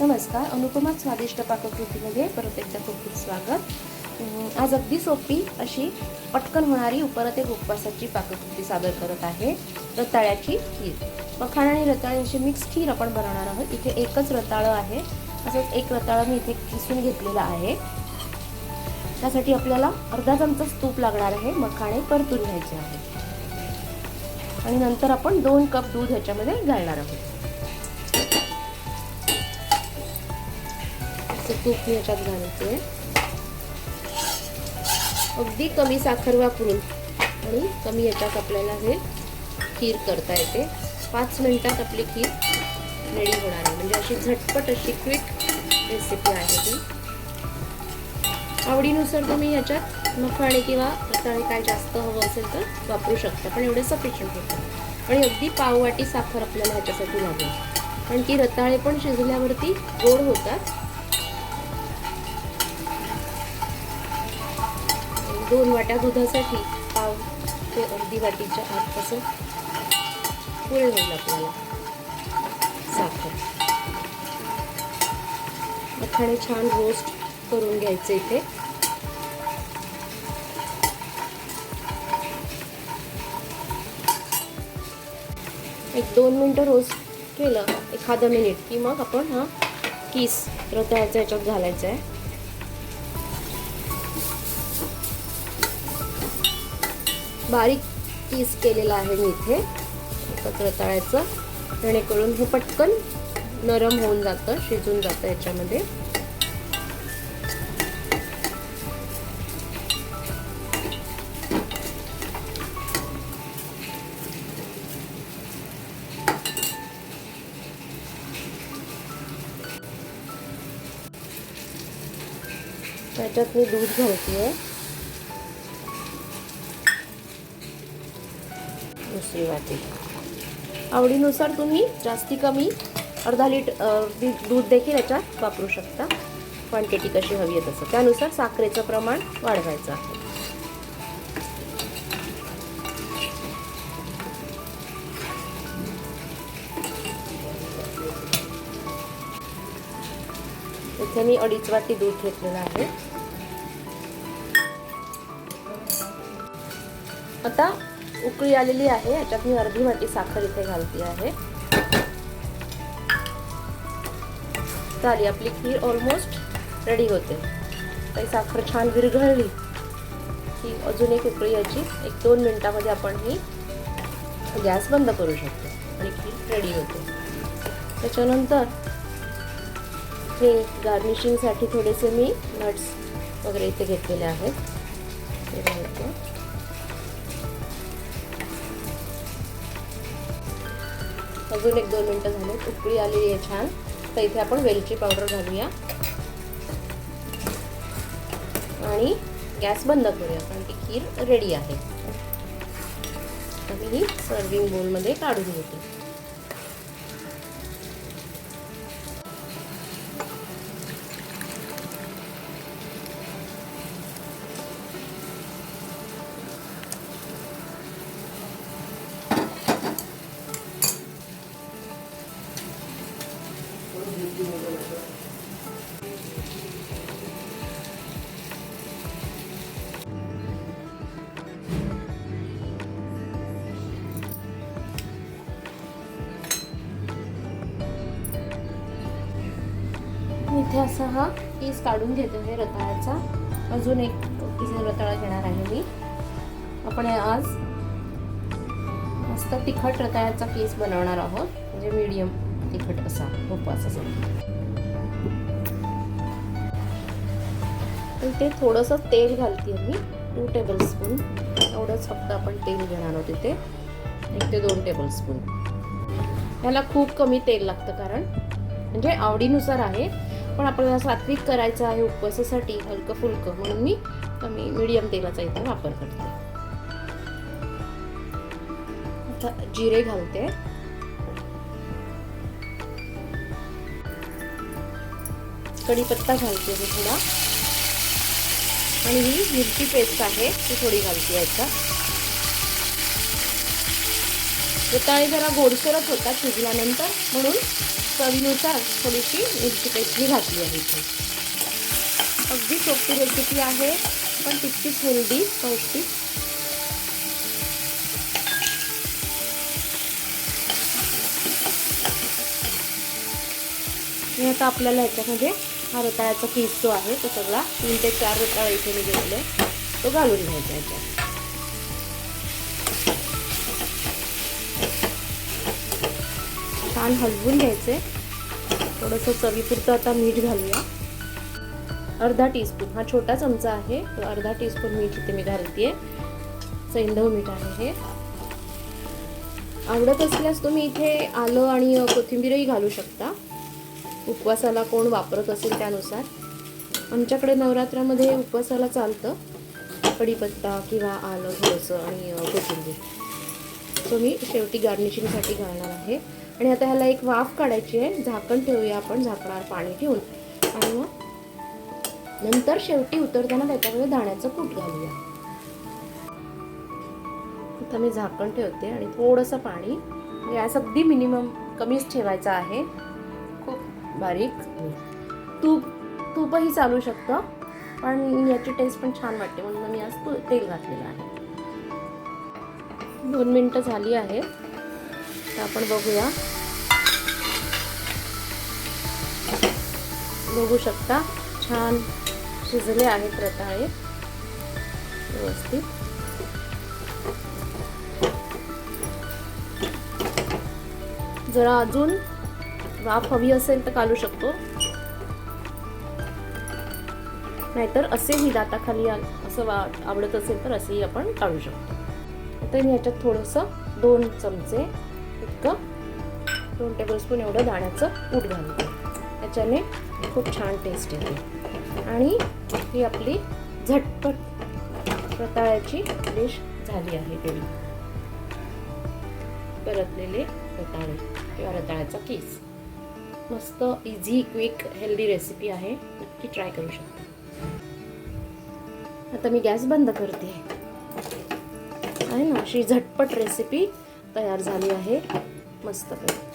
नमस्कार अनुपमा स्वादिष्ट पाककृतीमध्ये परत एकदा खूप खूप स्वागत आज अगदी सोपी अशी पटकन होणारी परत एक उपवासाची पाककृती सादर करत आहे रताळ्याची खीर. मखाण आणि रताळ्याची मिक्स खीर आपण बनवणार आहोत. इथे एकच रताळं आहे असंच एक रताळं मी इथे किसून घेतलेलं आहे. त्यासाठी आपल्याला अर्धा चमचाच तूप लागणार आहे मखाणे परतून घ्यायचे आहे. आणि नंतर आपण दोन कप दूध ह्याच्यामध्ये घालणार आहोत. थोडंसं तूप मी ह्याच्यात घालते. अगदी कमी साखर वापरून आणि कमी याच्यात आपल्याला हे खीर करता येते. पाच मिनिटात आपली खीर रेडी होणार आहे. म्हणजे अशी झटपट अशी क्विक रेसिपी आहे ती. आवडीनुसार तुम्ही ह्याच्यात मखाणे किंवा रताळे काय जास्त हवं असेल तर वापरू शकता पण एवढे सफिशियंट होतं आणि अगदी पाववाटी साखर आपल्याला ह्याच्यासाठी लागेल. कारण की रताळे पण शिजल्यावरती गोड होतात. दोन वाट्या दुधासाठी पाव ते अर्धी वाटीच्या आत कसं पुढे होईल आपल्याला. साखर. मखाणे छान रोस्ट करून घ्यायचे इथे. एक दोन मिनटं रोस्ट केलं एखादं मिनिट की मग आपण हा किस रताळ्याचा याच्यात घालायचा आहे. बारीक पीस केलेला आहे मी इथे. एकत्र तळायचं. जेणेकरून हे पटकन नरम होऊन जातं शिजून जातं याच्यामध्ये. त्याच्यात मी दूध घालते. आहे दुसरी वाटी. आवडीनुसार तुम्ही जास्ती कमी अर्धा लिटर दूध देखील याच्यात वापरू शकता. क्वांटिटी कशी हवी आहे तसं. त्यानुसार साखरेचं प्रमाण वाढवायचं आहे. इथे मी अडीच वाटी दूध घेतलेलं आहे. आता उकळी आलेली आहे. याच्यात मी अर्धी वाटी साखर इथे घालते आहे. झाली आपली खीर ऑलमोस्ट रेडी होते. ती साखर छान विरघळली. की अजून एक उकळी याची एक दोन मिनिटामध्ये आपण ही गॅस बंद करू शकतो. आणि खीर रेडी होते. त्याच्यानंतर हे गार्निशिंगसाठी थोडेसे मी नट्स वगैरे इथे घेतलेले आहेत. अजून एक दोन मिनटं झाले. उकळी आलेली आहे छान. तर इथे आपण वेलची पावडर घालूया. आणि गॅस बंद करूया कारण की खीर रेडी आहे. आम्ही ही सर्विंग बोलमध्ये काढून घेते. इथे असा हा पीस काढून घेतो आहे रताळ्याचा. अजून एक पीस रताळा घेणार आहे मी. आपण आज मस्त तिखट रताळ्याचा पीस बनवणार आहोत. म्हणजे मीडियम तिखट असा उपवासासाठी ते थोडंसं तेल घालते मी टू टेबल स्पून एवढंच फक्त आपण तेल घेणार आहोत इथे. एक ते दोन टेबल स्पून खूप कमी तेल लागतं कारण म्हणजे आवडीनुसार आहे. पण आपल्याला सात्विक करायचं आहे उपवासासाठी हलकं फुलकं. म्हणून मी कमी मीडियम तेलाचा इथे वापर करते. आता जिरे घालते. कढीपत्ता घालते मी थोडा. आणि ही मिरची पेस्ट आहे ती थोडी घालते याचा रताळे जरा गोडसरच होतात शिजल्यानंतर. म्हणून चवीनुसार थोडीशी मिरची पेस्ट घातली आहे इथे. अगदी सोपी रेसिपी आहे पण तितकीच हेल्दी पौष्टिक. आणि आता आपल्याला ह्याच्यामध्ये हा रताळ्याचा पीस जो आहे तो सगळा तीन ते चार रताळा इथे मी घेतलं. तो घालून घ्यायचा ह्याच्यात छान हलवून घ्यायचे. थोडंसं चवीपुरतं आता मीठ घालूया. अर्धा टीस्पून हा छोटा चमचा आहे. तो अर्धा टीस्पून मीठ इथे मी घालते सैंधव मीठ आहे हे. आवडत असल्यास तुम्ही इथे आलं आणि कोथिंबीरही घालू शकता. उपवासाला कोण वापरत असेल त्यानुसार. आमच्याकडे नवरात्रामध्ये उपवासाला चालतं. कढीपत्ता किंवा आलं थोडंसं आणि कोथिंबीर. सो मी शेवटी गार्निशिंगसाठी घालणार आहे. आणि आता ह्याला एक वाफ काढायची आहे. झाकण ठेवूया आपण झाकणावर पाणी ठेवून. आणि मग नंतर शेवटी उतरताना त्याच्यामध्ये दाण्याचं कूट घालूया. आता मी झाकण ठेवते आणि थोडंसं पाणी. गॅस अगदी मिनिमम कमीच ठेवायचा आहे. खूप बारीक. तूप तूपही चालू शकतं. पण याची टेस्ट पण छान वाटते. म्हणून मी आज तू तेल घातलेलं आहे. दोन मिनटं झाली आहे. तर आपण बघूया. बघू शकता. छान शिजले आहेत रताळे. व्यवस्थित. जरा अजून वाफ हवी असेल तर काढू शकतो. नाहीतर असेही दाताखाली असं वा आवडत असेल तर असेही आपण काढू शकतो. आता मी याच्यात थोडंसं दोन चमचे इतकं दोन टेबलस्पून एवढं दाण्याचं कूट घालतो. त्याच्याने खूप छान टेस्ट येते. आणि ही आपली झटपट रताळ्याची डिश झाली आहे तेवढी परतलेले रताळे किंवा रताळ्याचा केस. मस्त इझी क्विक हेल्दी रेसिपी आहे. नक्की ट्राय करू शकता. आता मी गॅस बंद करते. आहे ना? अशी झटपट रेसिपी तयार झाली आहे. मस्तपैकी.